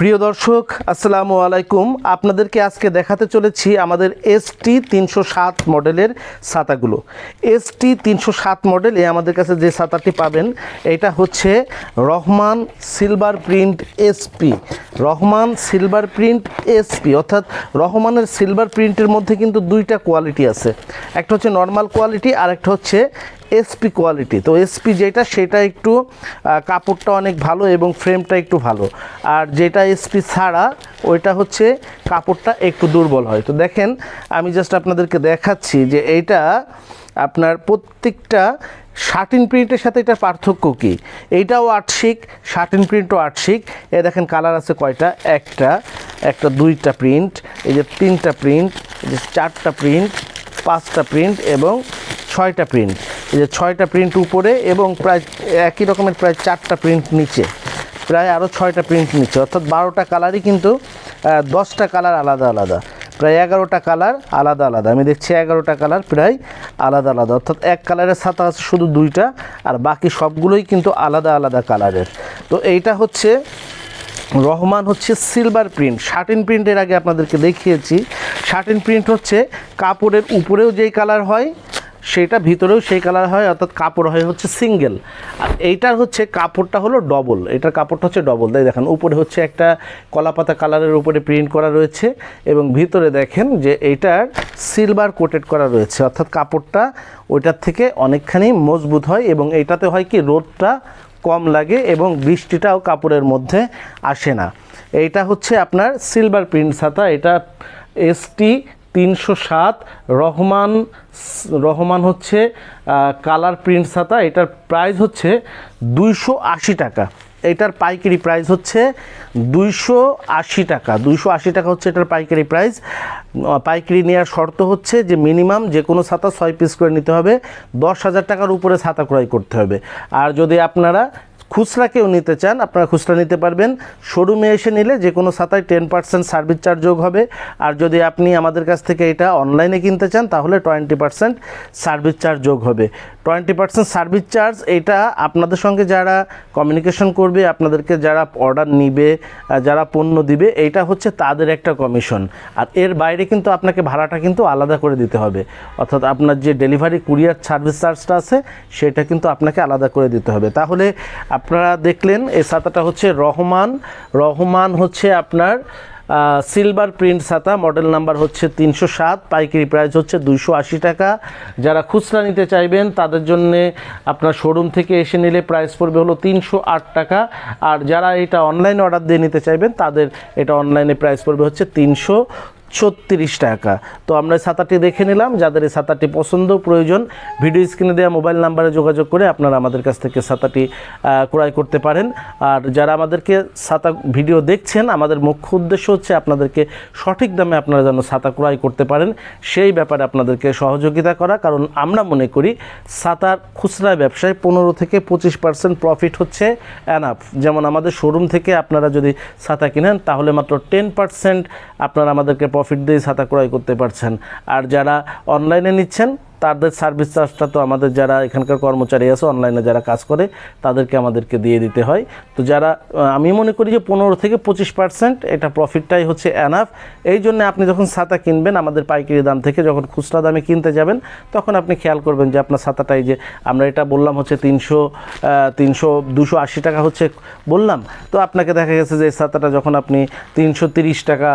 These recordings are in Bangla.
প্রিয় দর্শক, আসসালামু আলাইকুম। আপনাদেরকে আজকে দেখাতে চলেছি আমাদের এসটি তিনশো সাত মডেলের ছাতাগুলো। এসটি তিনশো সাত মডেলে আমাদের কাছে যে ছাতাটি পাবেন, এটা হচ্ছে Rahman silver print SP Rahman silver print SP অর্থাৎ রহমানের সিলভার প্রিন্টের মধ্যে কিন্তু দুইটা কোয়ালিটি আছে। একটা হচ্ছে নর্মাল কোয়ালিটি আর একটা হচ্ছে এসপি কোয়ালিটি তো এসপি যেটা, সেটা একটু কাপড়টা অনেক ভালো এবং ফ্রেমটা একটু ভালো। আর যেটা এসপি ছাড়া, ওইটা হচ্ছে কাপড়টা একটু দুর্বল হয়। তো দেখেন, আমি জাস্ট আপনাদেরকে দেখাচ্ছি যে এইটা আপনার প্রত্যেকটা শার্টিন প্রিন্টের সাথে এটার পার্থক্য কী? এইটাও আটশিক শার্টিন প্রিন্টও আটশিক এ দেখেন কালার আছে কয়টা? একটা একটা দুইটা প্রিন্ট এই যে তিনটা প্রিন্ট এই যে চারটা প্রিন্ট পাঁচটা প্রিন্ট এবং ছয়টা প্রিন্ট এই যে ছয়টা প্রিন্ট উপরে এবং প্রায় একই রকমের প্রায় চারটা প্রিন্ট নিচে। প্রায় আরও ছয়টা প্রিন্ট নিচে। অর্থাৎ বারোটা কালারই কিন্তু দশটা কালার আলাদা আলাদা। প্রায় এগারোটা কালার আলাদা আলাদা। আমি দেখছি এগারোটা কালার প্রায় আলাদা আলাদা। অর্থাৎ এক কালারের ছাতা আছে শুধু দুইটা, আর বাকি সবগুলোই কিন্তু আলাদা আলাদা কালারের তো এইটা হচ্ছে, রহমান হচ্ছে সিলভার প্রিন্ট শার্টিন প্রিন্টের আগে আপনাদেরকে দেখিয়েছি। শার্টিন প্রিন্ট হচ্ছে কাপড়ের উপরেও যেই কালার হয় সেটা ভিতরেও সেই কালার হয়, অর্থাৎ কাপড় হয় হচ্ছে সিঙ্গেল আর এইটার হচ্ছে কাপড়টা হলো ডবল এটার কাপড়টা হচ্ছে ডবল তাই দেখেন, উপরে হচ্ছে একটা কলাপাতা কালারের উপরে প্রিন্ট করা রয়েছে এবং ভিতরে দেখেন যে এইটার সিলভার কোটেড করা রয়েছে। অর্থাৎ কাপড়টা ওইটার থেকে অনেকখানি মজবুত হয় এবং এইটাতে হয় কি, রোদটা কম লাগে এবং বৃষ্টিটাও কাপড়ের মধ্যে আসে না। এইটা হচ্ছে আপনার সিলভার প্রিন্ট ছাতা। এটা এসটি তিনশো সাত, রহমান রহমান হচ্ছে কালার প্রিন্ট ছাতা, এটার প্রাইস হচ্ছে দুইশো আশি টাকা। এটার পাইকারি প্রাইস হচ্ছে দুইশো আশি টাকা। দুইশো আশি টাকা হচ্ছে এটার পাইকারি প্রাইস। পাইকারি নেওয়ার শর্ত হচ্ছে যে মিনিমাম যে কোনো ছাতা ছয় পিস করে নিতে হবে। দশ হাজার টাকার উপরে ছাতা ক্রয় করতে হবে। আর যদি আপনারা খুচরা কেউ নিতে চান, আপনারা খুচরা নিতে পারবেন। শোরুমে এসে নিলে যে কোনো ছাতায় টেন পার্সেন্ট সার্ভিস চার্জ যোগ হবে। আর যদি আপনি আমাদের কাছ থেকে এটা অনলাইনে কিনতে চান, তাহলে টোয়েন্টি পার্সেন্ট সার্ভিস চার্জ যোগ হবে। টোয়েন্টি পার্সেন্ট সার্ভিস চার্জ, এটা আপনাদের সঙ্গে যারা কমিউনিকেশন করবে, আপনাদেরকে যারা অর্ডার নিবে যারা পণ্য দিবে এইটা হচ্ছে তাদের একটা কমিশন আর এর বাইরে কিন্তু আপনাকে ভাড়াটা কিন্তু আলাদা করে দিতে হবে। অর্থাৎ আপনার যে ডেলিভারি কুরিয়ার সার্ভিস চার্জটা আছে, সেটা কিন্তু আপনাকে আলাদা করে দিতে হবে। তাহলে আপনারা দেখলেন, এই ছাতাটা হচ্ছে রহমান। রহমান হচ্ছে আপনার সিলভার প্রিন্ট ছাতা মডেল নাম্বার হচ্ছে তিনশো সাত, পাইকারি প্রাইস হচ্ছে দুইশো আশি টাকা। যারা খুচরা নিতে চাইবেন, তাদের জন্যে আপনার শোরুম থেকে এসে নিলে প্রাইস পড়বে হলো তিনশো আট টাকা। আর যারা এটা অনলাইন অর্ডার দিয়ে নিতে চাইবেন, তাদের এটা অনলাইনে প্রাইস পড়বে হচ্ছে তিনশো ছত্রিশ টাকা। তো আমরা ছাতাটি দেখে নিলাম, যাদের এই ছাতাটি পছন্দ, প্রয়োজন, ভিডিও স্ক্রিনে দেওয়া মোবাইল নাম্বারে যোগাযোগ করে আপনারা আমাদের কাছ থেকে ছাতাটি ক্রয় করতে পারেন। আর যারা আমাদেরকে ছাতা ভিডিও দেখছেন, আমাদের মুখ্য উদ্দেশ্য হচ্ছে আপনাদেরকে সঠিক দামে আপনারা যেন ছাতা ক্রয় করতে পারেন। সেই ব্যাপারে আপনাদেরকে সহযোগিতা করা, কারণ আমরা মনে করি ছাতার খুচরা ব্যবসায় পনেরো থেকে পঁচিশ পার্সেন্ট প্রফিট হচ্ছে অ্যানাফ যেমন আমাদের শোরুম থেকে আপনারা যদি ছাতা কিনেন, তাহলে মাত্র টেন পার্সেন্ট আপনারা আমাদেরকে প্রফিট দিয়ে ছাতা ক্রয় করতে পারছেন। আর যারা অনলাইনে নিচ্ছেন তাদের সার্ভিস চার্জটা তো আমাদের যারা এখানকার কর্মচারী আছে অনলাইনে যারা কাজ করে, তাদেরকে আমাদেরকে দিয়ে দিতে হয়। তো যারা আমি মনে করি যে পনেরো থেকে পঁচিশ পার্সেন্ট এটা প্রফিটটাই হচ্ছে অ্যানাফ এই জন্য আপনি যখন ছাতা কিনবেন, আমাদের পাইকারি দাম থেকে যখন খুচরা দামে কিনতে যাবেন, তখন আপনি খেয়াল করবেন যে আপনার ছাতাটাই যে আমরা এটা বললাম হচ্ছে তিনশো তিনশো দুশো আশি টাকা হচ্ছে বললাম। তো আপনাকে দেখা গেছে যে ছাতাটা যখন আপনি তিনশো তিরিশ টাকা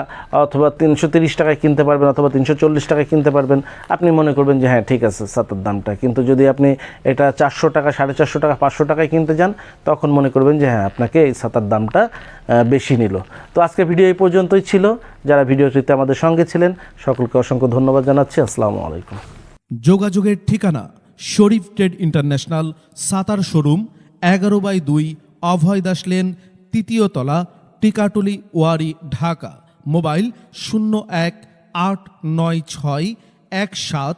অথবা তিনশো তিরিশ টাকায় কিনতে পারবেন অথবা তিনশো চল্লিশ টাকায় কিনতে পারবেন, আপনি মনে করবেন যে হ্যাঁ ঠিক আছে ছাতার দামটা। কিন্তু যদি আপনি এটা চারশো টাকা, সাড়ে চারশো টাকা, পাঁচশো টাকায় কিনতে যান, তখন মনে করবেন যে হ্যাঁ আপনাকে এই ছাতার দামটা বেশি নিল। তো আজকে ভিডিও এই পর্যন্তই ছিল। যারা ভিডিওটিতে আমাদের সঙ্গে ছিলেন, সকলকে অসংখ্য ধন্যবাদ জানাচ্ছি। আসসালামু আলাইকুম। যোগাযোগের ঠিকানা শরীফ ট্রেড ইন্টারন্যাশনাল, সাতার শোরুম, এগারো বাই দুই, অভয় দাস লেন, তৃতীয় তলা, টিকাটুলি, ওয়ারি, ঢাকা। মোবাইল শূন্য এক আট নয় ছয় এক সাত